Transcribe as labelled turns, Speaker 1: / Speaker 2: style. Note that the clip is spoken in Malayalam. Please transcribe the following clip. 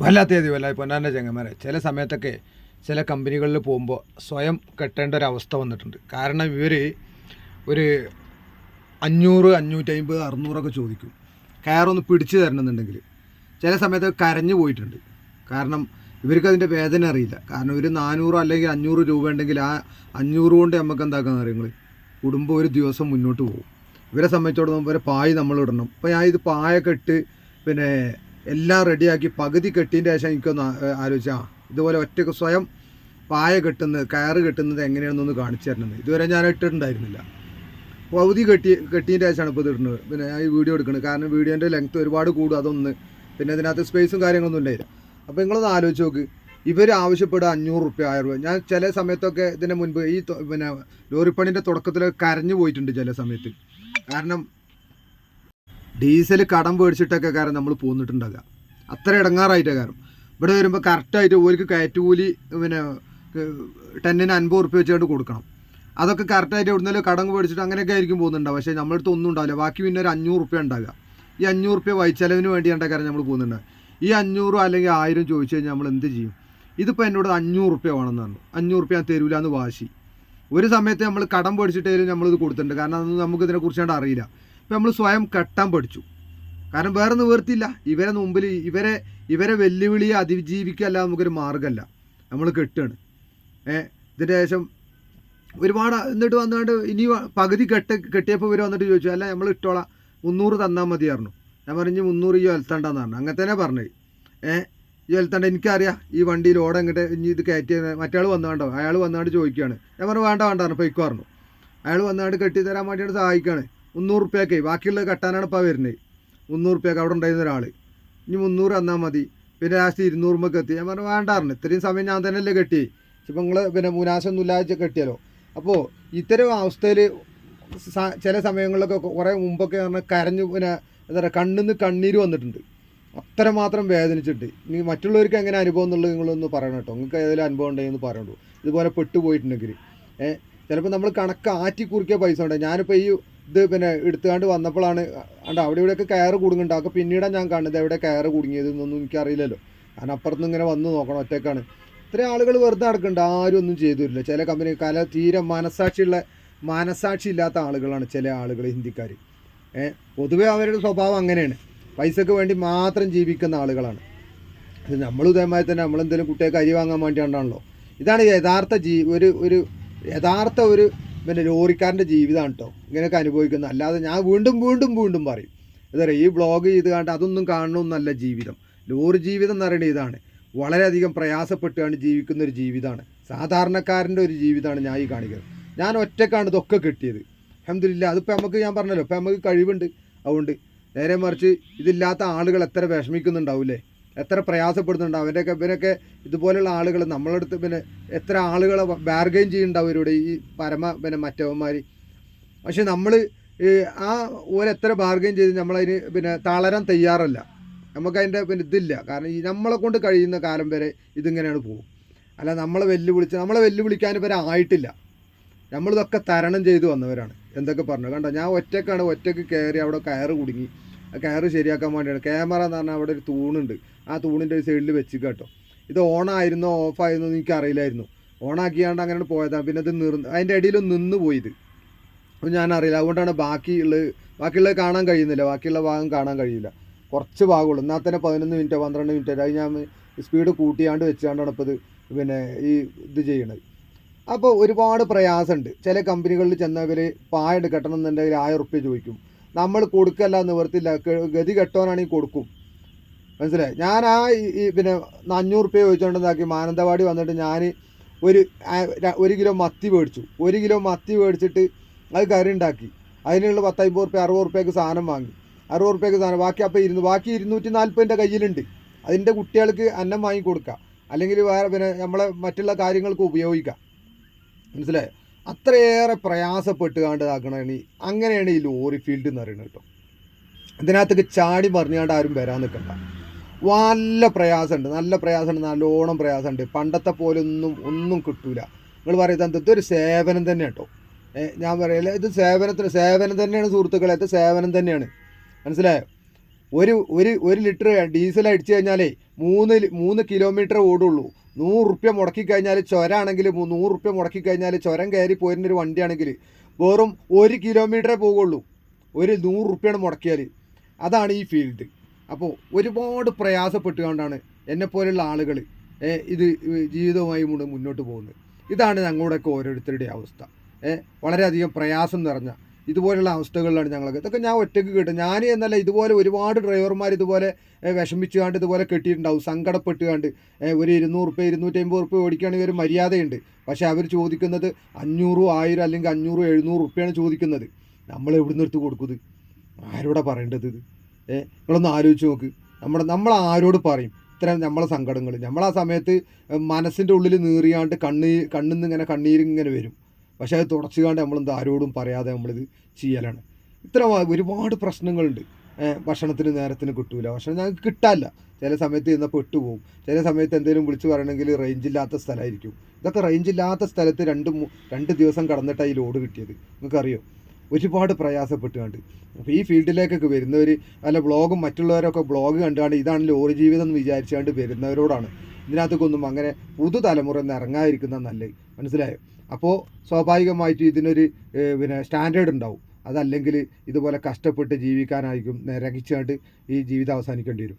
Speaker 1: വല്ലാത്ത ഏതി വല്ല പൊന്നാന്റെ ചങ്ങന്മാരെ ചില സമയത്തൊക്കെ ചില കമ്പനികളിൽ പോകുമ്പോൾ സ്വയം കെട്ടേണ്ട ഒരു അവസ്ഥ വന്നിട്ടുണ്ട്. കാരണം ഇവർ ഒരു അഞ്ഞൂറ് അഞ്ഞൂറ്റമ്പത് അറുന്നൂറൊക്കെ ചോദിക്കും. കയറൊന്ന് പിടിച്ചു തരണമെന്നുണ്ടെങ്കിൽ ചില സമയത്ത് കരഞ്ഞു പോയിട്ടുണ്ട്. കാരണം ഇവർക്ക് അതിന്റെ വേദന അറിയില്ല. കാരണം ഒരു നാനൂറ് അല്ലെങ്കിൽ അഞ്ഞൂറ് രൂപ ഉണ്ടെങ്കിൽ ആ അഞ്ഞൂറ് കൊണ്ട് നമുക്ക് എന്താക്കാൻ അറിയുങ്ങൾ കുടുംബം ഒരു ദിവസം മുന്നോട്ട് പോകും. ഇവരെ സംബന്ധിച്ചിടത്തോളം ഇവരെ പായ് നമ്മൾ ഇടണം. അപ്പോൾ ഞാൻ ഇത് പായൊക്കെ ഇട്ട് പിന്നെ എല്ലാം റെഡിയാക്കി പകുതി കെട്ടിന്റെ ശേഷം എനിക്കൊന്ന് ആലോചിച്ചാൽ ഇതുപോലെ ഒറ്റയ്ക്ക് സ്വയം പായ കെട്ടുന്നത് കയറ് കെട്ടുന്നത് എങ്ങനെയാണെന്നൊന്ന് കാണിച്ചു തരണം ഇതുവരെ ഞാൻ ഇട്ടിട്ടുണ്ടായിരുന്നില്ല. പകുതി കെട്ടി കെട്ടിന്റെ ശേഷമാണ് ഇപ്പോൾ ഇടുന്നത്. പിന്നെ ഞാൻ ഈ വീഡിയോ എടുക്കുന്നത്. കാരണം വീഡിയോന്റെ ലെങ്ത് ഒരുപാട് കൂടും അതൊന്ന്. പിന്നെ ഇതിനകത്ത് സ്പേസും കാര്യങ്ങളൊന്നും ഉണ്ടായില്ല. അപ്പോൾ നിങ്ങളൊന്ന് ആലോചിച്ച് നോക്ക്. ഇവർ ആവശ്യപ്പെടുക അഞ്ഞൂറ് റുപ്യ ആയിരം രൂപ ഞാൻ ചില സമയത്തൊക്കെ ഇതിന് മുൻപ് ഈ പിന്നെ ലോറിപ്പണിന്റെ തുടക്കത്തിൽ കരഞ്ഞു പോയിട്ടുണ്ട് ചില സമയത്ത്. കാരണം ഡീസൽ കടം മേടിച്ചിട്ടൊക്കെ കാരണം നമ്മൾ പോന്നിട്ടുണ്ടാകുക അത്ര ഇടങ്ങാറായിട്ടേ കാരണം. ഇവിടെ വരുമ്പോൾ കറക്റ്റായിട്ട് ഓർക്ക് കയറ്റുകൂലി പിന്നെ ടെന്നിന് അൻപത് ഉറുപ്പ്യ വെച്ചുകൊണ്ട് കൊടുക്കണം. അതൊക്കെ കറക്റ്റായിട്ട് എവിടുന്നേലും കടം മേടിച്ചിട്ട് അങ്ങനെയൊക്കെ ആയിരിക്കും പോകുന്നുണ്ടാവും പക്ഷേ നമ്മളടുത്ത് ഒന്നും ഉണ്ടാവില്ല. ബാക്കി പിന്നെ ഒരു അഞ്ഞൂറ് ഉറുപ്പ്യ ഉണ്ടാകുക ഈ അഞ്ഞൂറ് ഉറുപ്പ്യ വൈച്ചലവിന് വേണ്ടിയാണ് കാരണം നമ്മൾ പോകുന്നുണ്ടാവുക. ഈ അഞ്ഞൂറ് അല്ലെങ്കിൽ ആയിരം ചോദിച്ചു കഴിഞ്ഞാൽ നമ്മൾ എന്ത് ചെയ്യും? ഇതിപ്പോൾ എന്നോട് അഞ്ഞൂറ് ഉറുപ്പ്യ വേണമെന്ന് പറഞ്ഞു അഞ്ഞൂറ് ഉറുപ്പ്യ ഞാൻ തരൂല എന്ന് വാശി. ഒരു സമയത്ത് നമ്മൾ കടം പേടിച്ചിട്ടേലും നമ്മളിത് കൊടുത്തിട്ടുണ്ട്. കാരണം അതൊന്നും നമുക്ക് ഇതിനെക്കുറിച്ച് അറിയില്ല. ഇപ്പം നമ്മൾ സ്വയം കെട്ടാൻ പഠിച്ചു. കാരണം വേറെ നിവർത്തിയില്ല ഇവരെ മുമ്പിൽ ഇവരെ ഇവരെ വെല്ലുവിളിയെ അതിജീവിക്കല്ല നമുക്കൊരു മാർഗമല്ല നമ്മൾ കെട്ടുകയാണ് ഏഹ് ഇതിന്റെ ശേഷം ഒരുപാട് എന്നിട്ട് വന്നുകൊണ്ട് ഇനി പകുതി കെട്ട് കെട്ടിയപ്പോൾ ഇവർ വന്നിട്ട് ചോദിച്ചു അല്ല നമ്മൾ ഇട്ടോളാം. മുന്നൂറ് തന്നാൽ മതി പറഞ്ഞു ഞാൻ പറഞ്ഞു മുന്നൂറ് ഈ ഒലത്തണ്ടെന്ന് പറഞ്ഞു. അങ്ങനെ തന്നെ പറഞ്ഞത് ഏഹ് ഈ ഒലത്തണ്ട എനിക്കറിയാം ഈ വണ്ടിയിൽ ഓടെ ഇങ്ങോട്ട് ഇനി ഇത് കയറ്റി മറ്റയാൾ വന്നുകൊണ്ടോ അയാൾ വന്നുകൊണ്ട് ചോദിക്കുകയാണ് ഞാൻ പറഞ്ഞു വേണ്ട വേണ്ട പറഞ്ഞു. പൊയ്ക്കോ പറഞ്ഞു. അയാൾ വന്നുകൊണ്ട് കെട്ടിത്തരാൻ വേണ്ടിയാണ് സഹായിക്കുകയാണ് മുന്നൂറ് റുപ്യൊക്കെ ബാക്കിയുള്ളത് കെട്ടാനാണ് ഇപ്പോൾ വരുന്നത് മുന്നൂറ് റുപ്യൊക്കെ അവിടെ ഉണ്ടായിരുന്ന ഒരാൾ ഇനി മുന്നൂറ് തന്നാൽ മതി. പിന്നെ ലാസ്റ്റ് ഇരുന്നൂറുമ്പൊക്കെ എത്തി. ഞാൻ പറഞ്ഞു വേണ്ട ഇത്രയും സമയം ഞാൻ തന്നെയല്ലേ കെട്ടി ഇപ്പം നിങ്ങൾ പിന്നെ മുനാശൊന്നും ഇല്ലാതെ കെട്ടിയല്ലോ അപ്പോൾ ഇത്തരം അവസ്ഥയിൽ ചില സമയങ്ങളിലൊക്കെ കുറേ മുമ്പൊക്കെ പറഞ്ഞാൽ കരഞ്ഞു പിന്നെ എന്താ പറയുക നിന്ന് കണ്ണീര് വന്നിട്ടുണ്ട്. അത്രമാത്രം വേദനിച്ചിട്ട്. ഇനി മറ്റുള്ളവർക്ക് എങ്ങനെ അനുഭവം എന്നുള്ളത് നിങ്ങളൊന്ന് പറയണം കേട്ടോ. നിങ്ങൾക്ക് ഏതെങ്കിലും അനുഭവം ഉണ്ടെങ്കിൽ ഒന്ന് പറയണ്ടു ഇതുപോലെ പെട്ടുപോയിട്ടുണ്ടെങ്കിൽ. ചിലപ്പോൾ നമ്മൾ കണക്ക് ആറ്റി കുറിക്കിയ പൈസ ഉണ്ട് ഞാനിപ്പോൾ ഈ ഇത് പിന്നെ എടുത്തുകൊണ്ട് വന്നപ്പോഴാണ് അണ്ട അവിടെ ഇവിടെയൊക്കെ കയറ് കുടുങ്ങുന്നുണ്ട്. അതൊക്കെ പിന്നീടാണ് ഞാൻ കാണുന്നത് എവിടെ കയറ് കുടുങ്ങിയത് എന്നൊന്നും എനിക്കറിയില്ലല്ലോ. ഞാൻ അപ്പുറത്ത് ഇങ്ങനെ വന്ന് നോക്കണം ഒറ്റക്കാണ്. ഇത്രയും ആളുകൾ വെറുതെ നടക്കുന്നുണ്ട് ആരും ഒന്നും ചെയ്തില്ല ചില കമ്പനി കല തീരെ മനസാക്ഷിയുള്ള മനസാക്ഷി ഇല്ലാത്ത ആളുകളാണ് ചില ആളുകൾ ഹിന്ദിക്കാർ ഏഹ് പൊതുവേ അവരുടെ സ്വഭാവം അങ്ങനെയാണ്. പൈസക്ക് വേണ്ടി മാത്രം ജീവിക്കുന്ന ആളുകളാണ്. നമ്മൾ ഇതേമാതിരി തന്നെ നമ്മളെന്തെങ്കിലും കുട്ടികൾക്ക് അരി വാങ്ങാൻ വേണ്ടിയാണല്ലോ. ഇതാണ് യഥാർത്ഥ ജീ ഒരു ഒരു യഥാർത്ഥ ഒരു പിന്നെ ലോറിക്കാരന്റെ ജീവിതമാണ് കേട്ടോ ഇങ്ങനെയൊക്കെ അനുഭവിക്കുന്നത് അല്ലാതെ ഞാൻ വീണ്ടും വീണ്ടും വീണ്ടും പറയും. ഇതറിയാം ഈ ബ്ലോഗ് ചെയ്ത് കണ്ട് അതൊന്നും കാണണമെന്നല്ല ജീവിതം. ലോറി ജീവിതം എന്ന് പറയുന്നത് ഇതാണ്. വളരെയധികം പ്രയാസപ്പെട്ടാണ് ജീവിക്കുന്ന ഒരു ജീവിതമാണ്. സാധാരണക്കാരന്റെ ഒരു ജീവിതമാണ് ഞാൻ ഈ കാണിക്കുന്നത്. ഞാൻ ഒറ്റക്കാണ് ഇതൊക്കെ കിട്ടിയത്. അഹമ്മദില്ല അതിപ്പോൾ നമുക്ക് ഞാൻ പറഞ്ഞല്ലോ ഇപ്പം നമുക്ക് കഴിവുണ്ട്. അതുകൊണ്ട് നേരെ മറിച്ച് ഇതില്ലാത്ത ആളുകൾ എത്ര വിഷമിക്കുന്നുണ്ടാവില്ലേ? എത്ര പ്രയാസപ്പെടുന്നുണ്ട്. അവന്റെയൊക്കെ ഇവരൊക്കെ ഇതുപോലെയുള്ള ആളുകൾ നമ്മളടുത്ത് പിന്നെ എത്ര ആളുകളെ ബാർഗെയിൻ ചെയ്യുന്നുണ്ടാവും ഇവരുടെ ഈ പരമ പിന്നെ മറ്റവന്മാർ പക്ഷെ നമ്മൾ ആ ഓരെത്ര ബാർഗെയിൻ ചെയ്ത് നമ്മളതിന് പിന്നെ തളരാൻ തയ്യാറല്ല. നമുക്കതിന്റെ പിന്നെ ഇതില്ല. കാരണം ഈ നമ്മളെ കൊണ്ട് കഴിയുന്ന കാലം വരെ ഇതിങ്ങനെയാണ് പോകും. അല്ല നമ്മളെ വെല്ലുവിളിച്ച് നമ്മളെ വെല്ലുവിളിക്കാൻ വരെ ആയിട്ടില്ല. നമ്മളിതൊക്കെ തരണം ചെയ്തു വന്നവരാണ്. എന്തൊക്കെ പറഞ്ഞു. കണ്ടോ? ഞാൻ ഒറ്റക്കാണ് ഒറ്റയ്ക്ക് കയറി അവിടെ കയറ് കുടുങ്ങി. കയറ് ശരിയാക്കാൻ വേണ്ടിയാണ്. ക്യാമറ എന്ന് പറഞ്ഞാൽ അവിടെ ഒരു തൂണുണ്ട്. ആ തൂണിന്റെ ഒരു സൈഡിൽ വെച്ച് കേട്ടോ ഇത് ഓണായിരുന്നോ ഓഫായിരുന്നോ എന്ന് എനിക്ക് അറിയില്ലായിരുന്നു. ഓണാക്കിയാണ്ട് അങ്ങനെ പോയതാണ് പിന്നെ ഇത് നിർ അതിന്റെ ഇടയിൽ നിന്ന് പോയത്. അപ്പോൾ ഞാൻ അറിയില്ല അതുകൊണ്ടാണ് ബാക്കിയുള്ള ബാക്കിയുള്ളത് കാണാൻ കഴിയുന്നില്ല. ബാക്കിയുള്ള ഭാഗം കാണാൻ കഴിയില്ല. കുറച്ച് ഭാഗമുള്ളൂ. എന്നാൽ തന്നെ പതിനൊന്ന് മിനിറ്റ് പന്ത്രണ്ട് മിനിറ്റ് അത് ഞാൻ സ്പീഡ് കൂട്ടിയാണ്ട് വെച്ചാണ്ടാണ് ഇപ്പോൾ ഇത് പിന്നെ ഈ ഇത് ചെയ്യണത്. അപ്പോൾ ഒരുപാട് പ്രയാസമുണ്ട്. ചില കമ്പനികളിൽ ചെന്നവർ പായ എടുക്കട്ടണം എന്നുണ്ടെങ്കിൽ ആയിരം ഉറുപ്പ്യ ചോദിക്കും. നമ്മൾ കൊടുക്കല്ല നിവർത്തില്ല. ഗതി കെട്ടോനാണെങ്കിൽ കൊടുക്കും. മനസ്സിലായി? ഞാൻ ആ ഈ- പിന്നെ അഞ്ഞൂറ് റുപ്യ ചോദിച്ചുകൊണ്ടെന്നാക്കി മാനന്തവാടി വന്നിട്ട് ഞാൻ ഒരു ഒരു കിലോ മത്തി മേടിച്ചു. ഒരു കിലോ മത്തി മേടിച്ചിട്ട് അത് കറി ഉണ്ടാക്കി. അതിനുള്ള പത്തമ്പത് റുപ്യ അറുപത് റുപ്യക്ക് സാധനം വാങ്ങി. അറുപത് റുപ്യക്ക് സാധനം ബാക്കി അപ്പോൾ ഇരുന്നു ബാക്കി ഇരുന്നൂറ്റി നാൽപ്പതിന്റെ കയ്യിലുണ്ട്. അതിന്റെ കുട്ടികൾക്ക് അന്നം വാങ്ങി കൊടുക്കുക അല്ലെങ്കിൽ വേറെ പിന്നെ നമ്മളെ മറ്റുള്ള കാര്യങ്ങൾക്ക് ഉപയോഗിക്കാം. മനസ്സിലായോ? അത്രയേറെ പ്രയാസപ്പെട്ടുകാണ്ട് ഇതാക്കണതാണ് അങ്ങനെയാണ് ഈ ലോറി ഫീൽഡ് എന്ന് പറയുന്നത് കേട്ടോ. ഇതിനകത്തേക്ക് ചാടി പറഞ്ഞുകൊണ്ട് ആരും വരാൻ നിൽക്കണ്ട നല്ല പ്രയാസമുണ്ട് നല്ല പ്രയാസമുണ്ട് നല്ലോണം പ്രയാസമുണ്ട് പണ്ടത്തെ പോലെ ഒന്നും ഒന്നും കിട്ടൂല. നിങ്ങൾ പറയുന്നത് ഇതൊരു സേവനം തന്നെ കേട്ടോ. ഞാൻ പറയല ഇത് സേവനത്തിന് സേവനം തന്നെയാണ് സുഹൃത്തുക്കളെ ഇത് സേവനം തന്നെയാണ്. മനസ്സിലായോ? ഒരു ഒരു ഒരു ലിറ്റർ ഡീസൽ അടിച്ചു കഴിഞ്ഞാലേ മൂന്ന് മൂന്ന് കിലോമീറ്റർ ഓടുള്ളൂ. നൂറ് റുപ്യ മുടക്കി കഴിഞ്ഞാൽ ചൊരാണെങ്കിൽ നൂറ് റുപ്യ മുടക്കി കഴിഞ്ഞാൽ ചുരം കയറി പോരുന്ന ഒരു വണ്ടിയാണെങ്കിൽ വെറും ഒരു കിലോമീറ്ററേ പോകുള്ളൂ ഒരു നൂറ് റുപ്യാണ് മുടക്കിയാൽ അതാണ് ഈ ഫീൽഡ്. അപ്പോൾ ഒരുപാട് പ്രയാസപ്പെട്ടുകൊണ്ടാണ് എന്നെപ്പോലെയുള്ള ആളുകൾ ഇത് ജീവിതവുമായി മുന്നോട്ട് പോകുന്നത്. ഇതാണ് ഞങ്ങളുടെയൊക്കെ ഓരോരുത്തരുടെ അവസ്ഥ. വളരെയധികം പ്രയാസം നിറഞ്ഞ ഇതുപോലുള്ള അവസ്ഥകളിലാണ് ഞങ്ങൾക്ക് ഇതൊക്കെ ഞാൻ ഒറ്റയ്ക്ക് കേട്ടു. ഞാൻ എന്നല്ല ഇതുപോലെ ഒരുപാട് ഡ്രൈവർമാർ ഇതുപോലെ വിഷമിച്ചു വിഷമിച്ചുകൊണ്ട് ഇതുപോലെ കെട്ടിയിട്ടുണ്ടാവും. സങ്കടപ്പെട്ടുകൊണ്ട്. കണ്ട് ഒരു ഇരുന്നൂറ് റുപ്യ ഇരുന്നൂറ്റമ്പത് റുപ്യ ഓടിക്കുകയാണെങ്കിൽ ഒരു മര്യാദയുണ്ട്. പക്ഷേ അവർ ചോദിക്കുന്നത് അഞ്ഞൂറും ആയിരം അല്ലെങ്കിൽ അഞ്ഞൂറും എഴുന്നൂറ് റുപ്യാണ് ചോദിക്കുന്നത്. നമ്മൾ എവിടെ നിന്ന് എടുത്ത് കൊടുക്കുന്നത്? ആരോടാ പറയേണ്ടത് ഇത്? ഏഹ് നിങ്ങളൊന്ന് ആലോചിച്ച് നോക്ക്. നമ്മുടെ നമ്മൾ ആരോട് പറയും? ഇത്തരം നമ്മളെ സങ്കടങ്ങൾ നമ്മൾ ആ സമയത്ത് മനസ്സിന്റെ ഉള്ളിൽ നീറിയാണ്ട് കണ്ണീർ കണ്ണിന്ന് ഇങ്ങനെ കണ്ണീരിങ്ങനെ വരും. പക്ഷേ അത് തുടച്ചുകാണ്ട് നമ്മളെന്ത് ആരോടും പറയാതെ നമ്മളിത് ചെയ്യലാണ്. ഇത്ര ഒരുപാട് പ്രശ്നങ്ങളുണ്ട്. ഭക്ഷണത്തിന് നേരത്തിന് കിട്ടൂല. ഭക്ഷണം ഞങ്ങൾക്ക് കിട്ടാല്ല ചില സമയത്ത് ചെന്നാൽ പെട്ടുപോകും ചില സമയത്ത് എന്തെങ്കിലും വിളിച്ച് പറയണമെങ്കിൽ റേഞ്ച് ഇല്ലാത്ത സ്ഥലമായിരിക്കും ഇതൊക്കെ റേഞ്ച് ഇല്ലാത്ത സ്ഥലത്ത് രണ്ട് രണ്ട് ദിവസം കടന്നിട്ടാണ് ഈ ലോഡ് കിട്ടിയത്. നിങ്ങൾക്കറിയോ ഒരുപാട് പ്രയാസപ്പെട്ടുകൊണ്ട്. അപ്പോൾ ഈ ഫീൽഡിലേക്കൊക്കെ വരുന്നവർ അല്ല ബ്ലോഗും മറ്റുള്ളവരൊക്കെ ബ്ലോഗ് കണ്ടുകൊണ്ട് ഇതാണ് ലോറി ജീവിതം എന്ന് വിചാരിച്ചുകൊണ്ട് വരുന്നവരോടാണ്. ഇതിനകത്തൊന്നും അങ്ങനെ പുതുതലമുറ ഒന്ന് ഇറങ്ങാതിരിക്കുന്ന നല്ലത്. മനസ്സിലായോ? അപ്പോൾ സ്വാഭാവികമായിട്ടും ഇതിനൊരു പിന്നെ സ്റ്റാൻഡേർഡ് ഉണ്ടാവും. അതല്ലെങ്കിൽ ഇതുപോലെ കഷ്ടപ്പെട്ട് ജീവിക്കാനായിരിക്കും രഹിച്ചായിട്ട് ഈ ജീവിതം അവസാനിക്കേണ്ടി വരും.